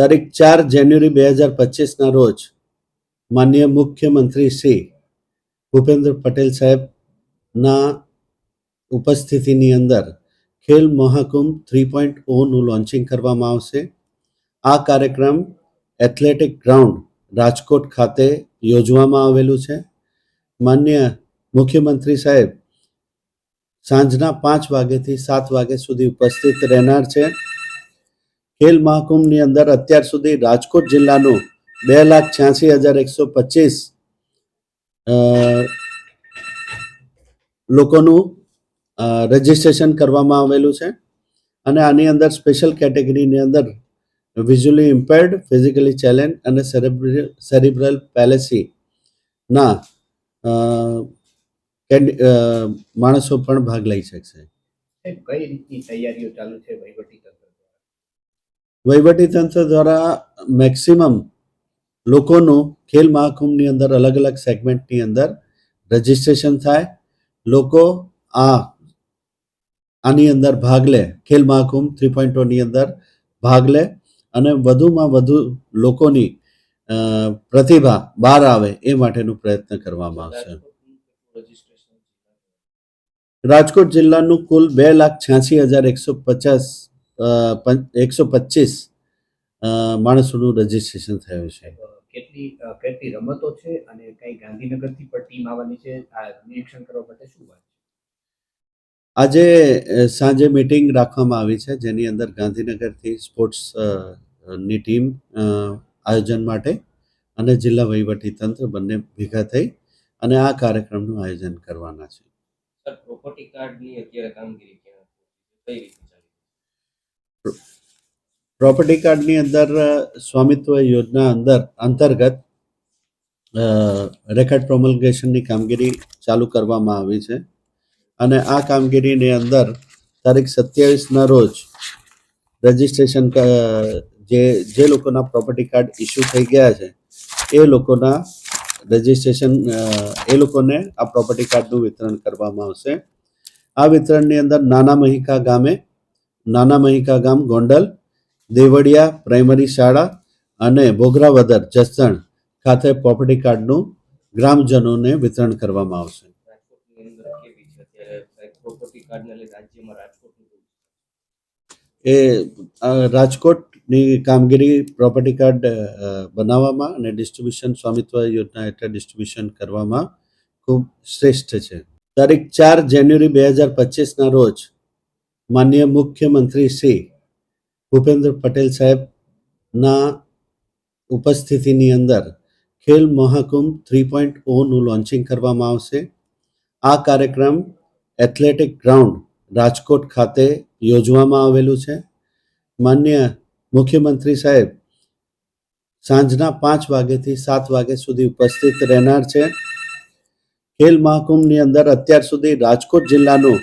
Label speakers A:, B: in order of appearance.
A: તારીખ ચાર જાન્યુઆરી બે હજાર પચીસના રોજ માન્ય મુખ્યમંત્રી શ્રી ભૂપેન્દ્ર પટેલ સાહેબના ઉપસ્થિતિની અંદર ખેલ મહાકુંભ થ્રી પોઈન્ટ ઓનું લોન્ચિંગ કરવામાં આવશે. આ કાર્યક્રમ એથ્લેટિક ગ્રાઉન્ડ રાજકોટ ખાતે યોજવામાં આવેલું છે. માન્ય મુખ્યમંત્રી સાહેબ સાંજના પાંચ વાગ્યાથી સાત વાગ્યા સુધી ઉપસ્થિત રહેનાર છે. ખેલ મહાકુંભની અંદર અત્યાર સુધી રાજકોટ જિલ્લાનું બે લાખ છ્યાસી હજાર એકસો પચીસ લોકોનું રજિસ્ટ્રેશન કરવામાં આવેલું છે. અને આની અંદર સ્પેશિયલ કેટેગરીની અંદર વિઝ્યુઅલી ઇમ્પેર્ડ ફિઝિકલી ચેલેન્જ અને સેરિબ્રલ પેલેસીના માણસો પણ ભાગ લઈ શકશે.
B: કઈ રીતની તૈયારીઓ ચાલુ છે વહીવટી તંત્ર દ્વારા
A: મેક્સિમમ લોકોનું ખેલ મહાકુંભની અંદર અલગ અલગ સેગમેન્ટની અંદર રજિસ્ટ્રેશન થાય. લોકો આ, આની અંદર ભાગ લે, ખેલ મહાકુંભ થ્રી પોઈન્ટ ઓની અંદર ભાગ લે અને વધુમાં વધુ લોકોની પ્રતિભા બહાર આવે એ માટેનો પ્રયત્ન કરવામાં આવશે. રાજકોટ જિલ્લાનું કુલ બે લાખ છ્યાસી હજાર એકસો પચાસ એકસો પચીસ માણસોનું રજીસ્ટ્રેશન થયું છે.
B: કેટલી કેટલી રમતો છે અને કઈ ગાંધીનગરથી પણ ટીમ આવવાની છે? આ નિરીક્ષણ કરવા માટે શું વાત છે?
A: આજે સાંજે મીટિંગ રાખવામાં આવી છે જેની અંદર ગાંધીનગરથી સ્પોર્ટ્સની ટીમ આયોજન માટે અને જિલ્લા વહીવટી તંત્ર બંને ભેગા થઈ અને આ કાર્યક્રમનું આયોજન કરવાના છે.
C: સર પ્રોપર્ટી કાર્ડની અત્યારે કામગીરી કઈ રીતે?
A: પ્રોપર્ટી કાર્ડની અંદર સ્વામિત્વ યોજના અંદર અંતર્ગત રેકર્ડ પ્રોમલ્ગેશનની કામગીરી ચાલુ કરવામાં આવી છે. અને આ કામગીરીની અંદર તારીખ સત્યાવીસના રોજ રજિસ્ટ્રેશન જે જે લોકોના પ્રોપર્ટી કાર્ડ ઇસ્યુ થઈ ગયા છે, એ લોકોના રજિસ્ટ્રેશન એ લોકોને આ પ્રોપર્ટી કાર્ડનું વિતરણ કરવામાં આવશે. આ વિતરણની અંદર નાના મહિકા ગામે નાના મહિકા ગામ ગોંડલ દેવડિયા પ્રાઇમરી શાળા અને બોગરાવદર જસણ ખાતે પ્રોપર્ટી કાર્ડનું ગ્રામજનોને વિતરણ કરવામાં આવશે? એ રાજકોટની કામગીરી પ્રોપર્ટી કાર્ડ બનાવવામાં અને ડિસ્ટ્રીબ્યુશન સ્વામિત્વ યોજના હેઠળ ડિસ્ટ્રીબ્યુશન કરવામાં ખૂબ શ્રેષ્ઠ છે. તારીખ ચાર જાન્યુઆરી બે હજાર પચીસના રોજ માનનીય મુખ્યમંત્રી શ્રી ભૂપેન્દ્ર પટેલ સાહેબના ઉપસ્થિતિની અંદર ખેલ મહાકુંભ થ્રી પોઈન્ટ ઓનું લોન્ચિંગ કરવામાં આવશે. આ કાર્યક્રમ એથ્લેટિક ગ્રાઉન્ડ રાજકોટ ખાતે યોજવામાં આવેલું છે. માન્ય મુખ્યમંત્રી સાહેબ સાંજના પાંચ વાગ્યાથી સાત વાગ્યા સુધી ઉપસ્થિત રહેનાર છે. ખેલ મહાકુંભની અંદર અત્યાર સુધી રાજકોટ જિલ્લાનું